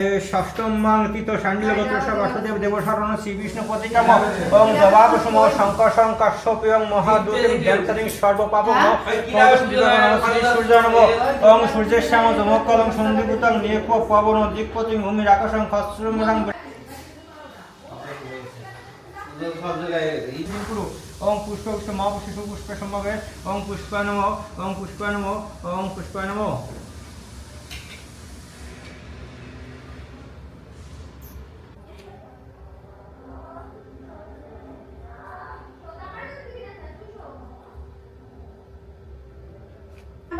ষষ্ঠম মাং তীত সান্ডিল গোত্র বাসুদেব দেবশরণ শ্রী বিষ্ণু প্রতিকাম ওং জবাব সম শঙ্কর কাশ্যপ এবং মহাদুতিম জ্ঞানতরিং সর্বপাপম শ্রী ওং সূর্যের শ্যাম দমকলং সন্ধিভূতং নিয়েপ পবন দিকপতি ভূমির আকাশং খস্রুমরাং ওং পুষ্প পুষ্প মা পুষ্প পুষ্প সম্ভবে। ওং পুষ্পায় নম ওং পুষ্পায় নম ওং পুষ্পায়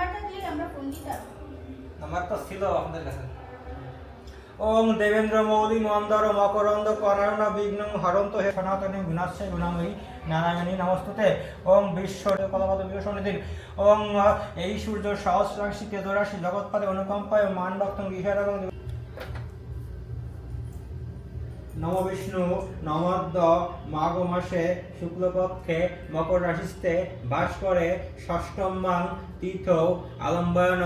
নাম্বারটা আমরা ফোন দিতাম নাম্বার তো ছিল আমাদের কাছে। ওম দেবেন্দ্র মৌলি, মন্দর, মকরন্দ কনারণ বিঘ্ন, হরন্ত, হে সনাতনী বিনাশে গুণাময়ী, নারায়ণী, নমস্তুতে। ওম বিশ্ব কলাপদ বিভূষণীদিন ওম এই সূর্য সহস্রাংশী, তেজরাশি জগৎপাদে অনুকম্পায় মান রক্ত গৃহেরগং নম বিষ্ণু নমদ্দ মাঘ মাসে শুক্লপক্ষে মকর রাশিতে বাস করে ষষ্ঠম মাং তীর্থ আলম্বায়ন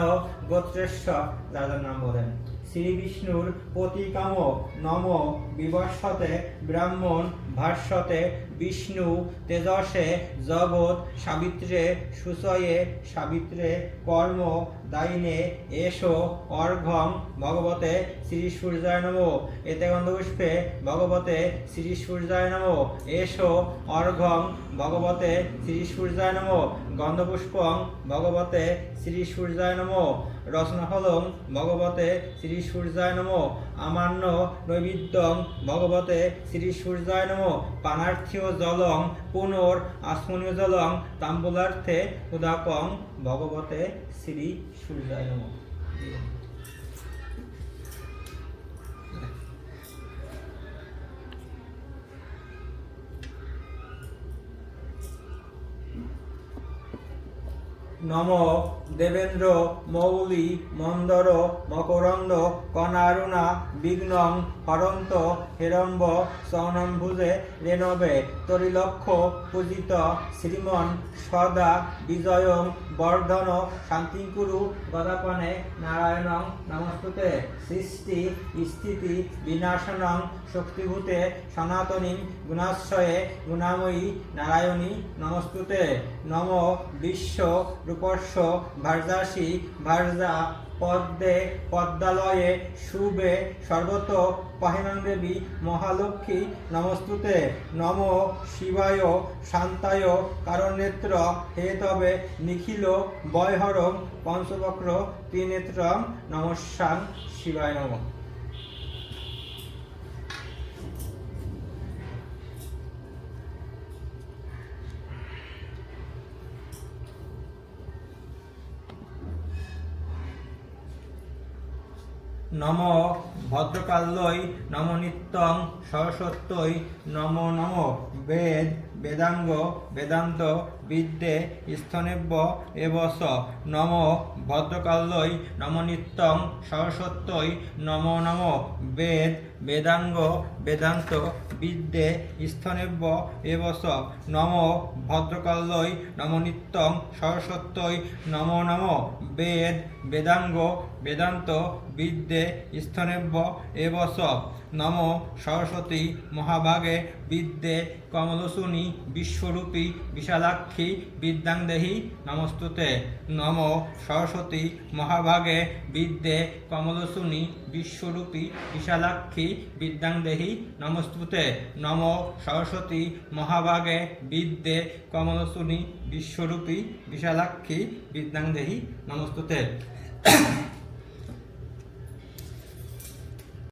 গোত্রেশ্বর দাদার নাম বলেন। শ্রী বিষ্ণুর প্রতিকাম নম বিবর্ষতে ব্রাহ্মণ ভাষ্যতে বিষ্ণু তেজসে জগৎ সাবিত্রে সুসয়ে সাবিত্রে কর্ম দাইনে এসো অর্ঘম ভগবতে শ্রী সূর্যায় নম। এতে গন্ধপুষ্পে ভগবতে শ্রী সূর্যায় নম। এসো অর্ঘম ভগবতে শ্রী সূর্যায় নম। গন্ধপুষ্পং ভগবতে শ্রী সূর্যায় নম। রসনফলং ভগবতে শ্রী সূর্যায় নম। আমান্য নৈবিদ্যং ভগবতে শ্রী সূর্যায় নম। পানার্থীয় জলং পুনর আসমনীয় জলং তাম্বুলার্থে উদাকং ভগবতে শ্রী সূর্যায় নম। নম দেবেন্দ্র, মৌলি, মন্দর, মকরন্দ, কনারুণা, বিঘ্নং, হরন্ত, হেরম্ব সৌনম্ভুজে রেণবে, তরিলক্ষ, পূজিত, শ্রীমন, সদা, বিজয়ং বর্ধন শান্তিকুরু গদাপনে নারায়ণং নমস্তুতে। সৃষ্টি, স্থিতি, বিনাশনং শক্তিভূতে সনাতনী গুণাশ্রয়ে গুণাময়ী নারায়ণী নমস্তুতে। নম বিশ্ব রূপস্ব ভার্যাসী ভার্যা পদ্মে, পদ্মালয়ে শুভে সর্বত পাহিনাং দেবী মহালক্ষ্মী নমস্তুতে। নম শিবায়, শান্তায়, কারণেত্র, হে তবে নিখিল বয়হরম, পঞ্চবক্র, ত্রিনেত্রম নমস্যাং শিবায় নমঃ। নম ভদ্রকাল্যই, নম নিত্যং সরস্বত্যই, নম নম বেদ, বেদাঙ্গ, বেদান্ত, বিদ্যে, স্থনেব্য, এবস, নম ভদ্রকাল্যই, নম নিত্যং সরস্বত্যই, নম নম বেদ, বেদাঙ্গ, বেদান্ত, বিদ্যে, স্থনেব্য, এবস, নম ভদ্রকাল্যই, নম নিত্যং সরস্বত্যই, নম নম বেদ, বেদাঙ্গ বেদান্ত বিদ্যে স্থনেব্য এবস নম সরস্বতী মহাভাগে বিদ্যে কমলসুনি বিশ্বরূপী বিশালাক্ষী বিদ্যাং দেহি নমস্তুতে। নম সরস্বতী মহাভাগে বিদ্যে কমলসুনি বিশ্বরূপী বিশালাক্ষী বিদ্যাং দেহি নমস্তুতে। নম সরস্বতী মহাভাগে বিদ্যে কমলসুনি বিশ্বরূপী বিশালাক্ষী বিদ্যাং দেহি নমস্তুতে।